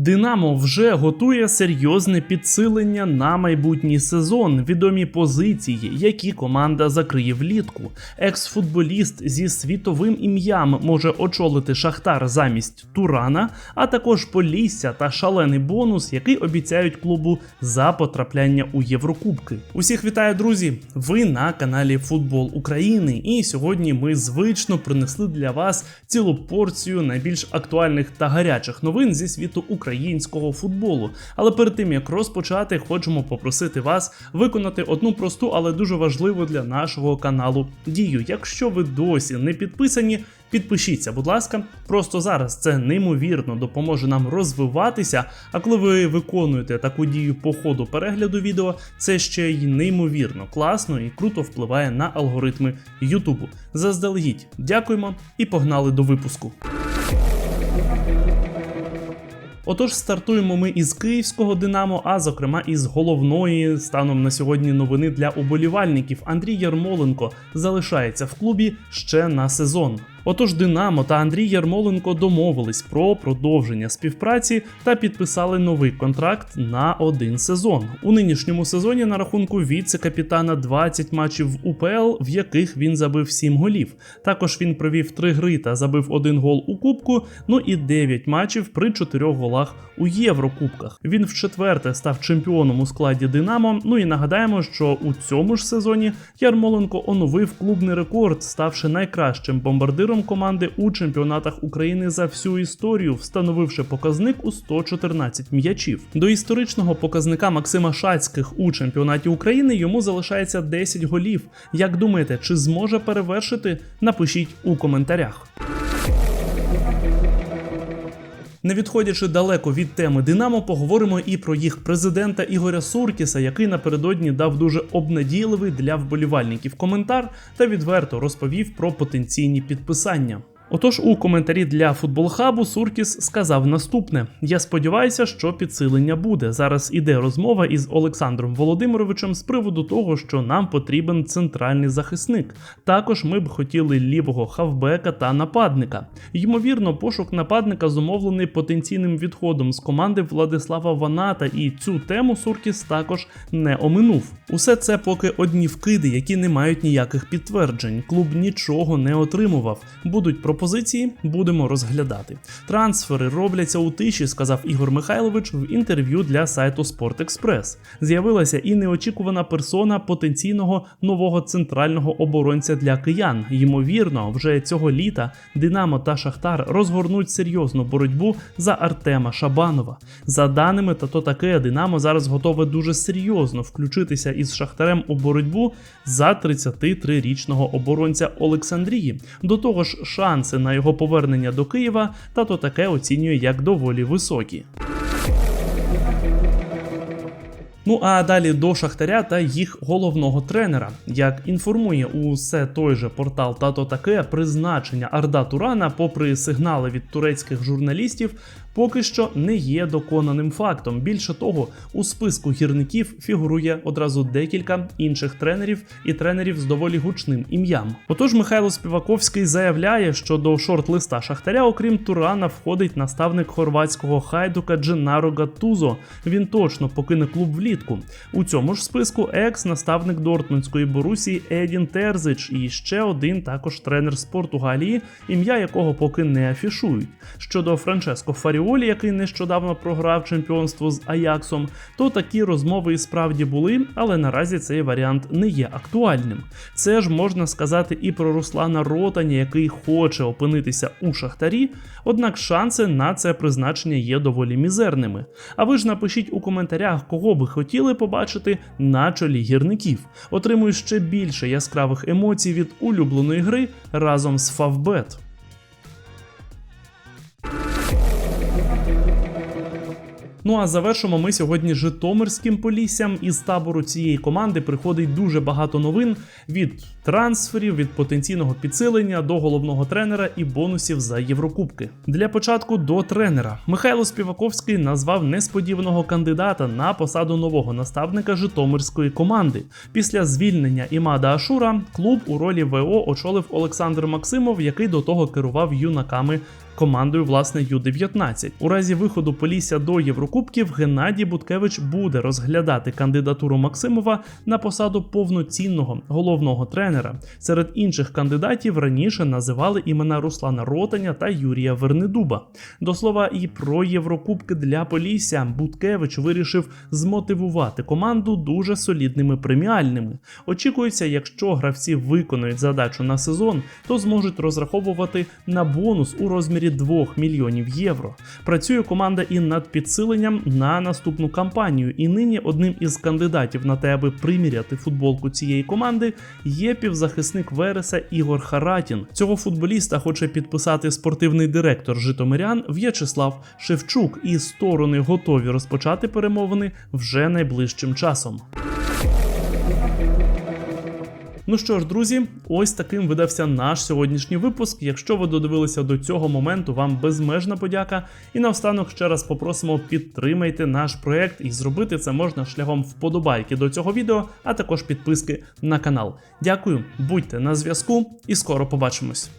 Динамо вже готує серйозне підсилення на майбутній сезон. Відомі позиції, які команда закриє влітку. Екс-футболіст зі світовим ім'ям може очолити Шахтар замість Турана, а також Полісся та шалений бонус, який обіцяють клубу за потрапляння у Єврокубки. Усіх вітаю, друзі! Ви на каналі Футбол України. І сьогодні ми звично принесли для вас цілу порцію найбільш актуальних та гарячих новин зі світу українського футболу. Але перед тим як розпочати, хочемо попросити вас виконати одну просту, але дуже важливу для нашого каналу дію. Якщо ви досі не підписані, Підпишіться, будь ласка, просто зараз це неймовірно допоможе нам розвиватися. А коли ви виконуєте таку дію по ходу перегляду відео, це ще й неймовірно класно і круто впливає на алгоритми Ютубу. Заздалегідь, дякуємо і погнали до випуску. Отож, стартуємо ми із київського Динамо, а зокрема із головної станом на сьогодні новини для уболівальників. Андрій Ярмоленко залишається в клубі ще на сезон. Отож, Динамо та Андрій Ярмоленко домовились про продовження співпраці та підписали новий контракт на один сезон. У нинішньому сезоні на рахунку віце-капітана 20 матчів в УПЛ, в яких він забив 7 голів. Також він провів 3 гри та забив один гол у Кубку, ну і 9 матчів при 4 голах у Єврокубках. Він вчетверте став чемпіоном у складі Динамо. Ну і нагадаємо, що у цьому ж сезоні Ярмоленко оновив клубний рекорд, ставши найкращим бомбардиром команди у чемпіонатах України за всю історію, встановивши показник у 114 м'ячів. До історичного показника Максима Шацьких у чемпіонаті України йому залишається 10 голів. Як думаєте, чи зможе перевершити? Напишіть у коментарях. Не відходячи далеко від теми Динамо, поговоримо і про їх президента Ігоря Суркіса, який напередодні дав дуже обнадійливий для вболівальників коментар та відверто розповів про потенційні підписання. Отож, у коментарі для футболхабу Суркіс сказав наступне: Я сподіваюся, що підсилення буде. Зараз іде розмова із Олександром Володимировичем з приводу того, що нам потрібен центральний захисник. Також ми б хотіли лівого хавбека та нападника. Ймовірно, пошук нападника зумовлений потенційним відходом з команди Владислава Ваната, і цю тему Суркіс також не оминув. Усе це поки одні вкиди, які не мають ніяких підтверджень. Клуб нічого не отримував. Будуть пропозиції, будемо розглядати. Трансфери робляться у тиші, сказав Ігор Михайлович в інтерв'ю для сайту Спорт З'явилася і неочікувана персона потенційного нового центрального оборонця для киян. Ймовірно, вже цього літа Динамо та Шахтар розгорнуть серйозну боротьбу за Артема Шабанова. За даними та то таке, Динамо зараз готове дуже серйозно включитися із Шахтарем у боротьбу за 33-річного оборонця Олександрії. До того ж, шанси на його повернення до Києва та то таке оцінює як доволі високі. Ну а далі до Шахтаря та їх головного тренера. Як інформує усе той же портал Тато таке призначення Арда Турана, попри сигнали від турецьких журналістів, поки що не є доконаним фактом. Більше того, у списку гірників фігурує одразу декілька інших тренерів і тренерів з доволі гучним ім'ям. Отож, Михайло Співаковський заявляє, що до шорт-листа Шахтаря, окрім Турана, входить наставник хорватського хайдука Дженаро Гаттузо. Він точно покине клуб влітку. У цьому ж списку екс-наставник Дортмундської Борусії Едін Терзич і ще один також тренер з Португалії, ім'я якого поки не афішують. Щодо Франческо Фаріолі, який нещодавно програв чемпіонство з Аяксом, то такі розмови і справді були, але наразі цей варіант не є актуальним. Це ж можна сказати і про Руслана Ротаня, який хоче опинитися у Шахтарі, однак шанси на це призначення є доволі мізерними. А ви ж напишіть у коментарях, кого би хотіли побачити на чолі гірників. Отримую ще більше яскравих емоцій від улюбленої гри разом з Favbet. Ну а завершимо ми сьогодні Житомирським поліссям. Із табору цієї команди приходить дуже багато новин від трансферів, від потенційного підсилення до головного тренера і бонусів за Єврокубки. Для початку до тренера Михайло Співаковський назвав несподіваного кандидата на посаду нового наставника Житомирської команди. Після звільнення Імада Ашура клуб у ролі ВО очолив Олександр Максимов, який до того керував юнаками командою власне Ю-19. У разі виходу Полісся до Єврокубків Геннадій Буткевич буде розглядати кандидатуру Максимова на посаду повноцінного головного тренера. Серед інших кандидатів раніше називали імена Руслана Ротаня та Юрія Вернедуба. До слова, і про Єврокубки для Полісся Буткевич вирішив змотивувати команду дуже солідними преміальними. Очікується, якщо гравці виконують задачу на сезон, то зможуть розраховувати на бонус у розмірі 2 мільйонів євро. Працює команда і над підсиленням на наступну кампанію. І нині одним із кандидатів на те, аби приміряти футболку цієї команди, є півзахисник Вереса Ігор Харатін. Цього футболіста хоче підписати спортивний директор Житомирян В'ячеслав Шевчук, і сторони готові розпочати перемовини вже найближчим часом. Ну що ж, друзі, ось таким видався наш сьогоднішній випуск. Якщо ви додивилися до цього моменту, вам безмежна подяка. І наостанок ще раз попросимо підтримайте наш проект, і зробити це можна шляхом вподобайки до цього відео, а також підписки на канал. Дякую, будьте на зв'язку і скоро побачимось.